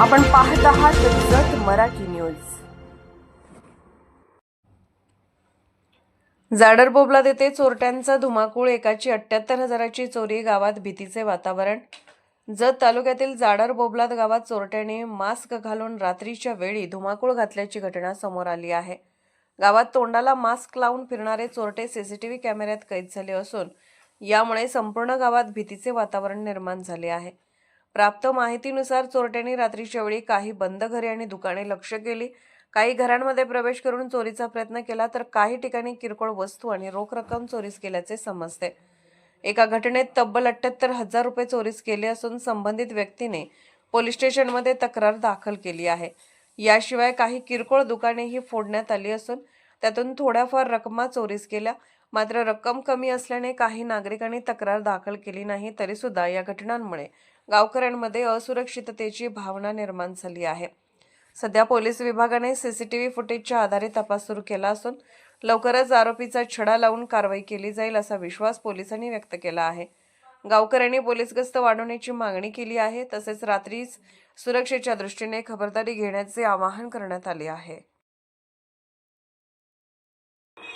आपण पाहत आहात जत मराठी न्यूज. जाडर बोबला देते चोरट्यांचा धुमाकूळ एकाची अठ्याहत्तर हजाराची चोरी गावात भीतीचे वातावरण. जत तालुक्यातील जाडर बोबलाद गावात चोरट्याने मास्क घालून रात्रीच्या वेळी धुमाकूळ घातल्याची घटना समोर आली आहे. गावात तोंडाला मास्क लावून फिरणारे चोरटे सीसीटीव्ही कॅमेऱ्यात कैद झाले असून यामुळे संपूर्ण गावात भीतीचे वातावरण निर्माण झाले आहे. प्राप्त माहितीनुसार चोरट्यांनी रात्रीच्या वेळी काही बंद घरे आणि दुकाने लक्ष केली. काही घरांमध्ये प्रवेश करून चोरीचा प्रयत्न केला तर काही ठिकाणी किरकोळ वस्तू आणि रोख रक्कम चोरीस केल्याचे समजते. एका घटनेत तब्बल अठ्ठ्याहत्तर हजार रुपये चोरीस केले असून संबंधित व्यक्तीने पोलीस स्टेशनमध्ये तक्रार दाखल केली आहे. याशिवाय काही किरकोळ दुकानेही फोडण्यात आली असून त्यातून थोड्याफार रकमा चोरीस केल्या. मात्र रक्कम कमी असल्याने काही नागरिकांनी तक्रार दाखल केली नाही तरी सुद्धा या घटनांमुळे गावकऱ्यांमध्ये असुरक्षिततेची भावना निर्माण झाली आहे. सध्या पोलीस विभागाने सीसीटीव्ही फुटेजच्या आधारे तपास सुरू केला असून लवकरच आरोपीचा छडा लावून कारवाई केली जाईल असा विश्वास पोलिसांनी व्यक्त केला आहे. गावकऱ्यांनी पोलीस गस्त वाढवण्याची मागणी केली आहे तसेच रात्रीच सुरक्षेच्या दृष्टीने खबरदारी घेण्याचे आवाहन करण्यात आले आहे.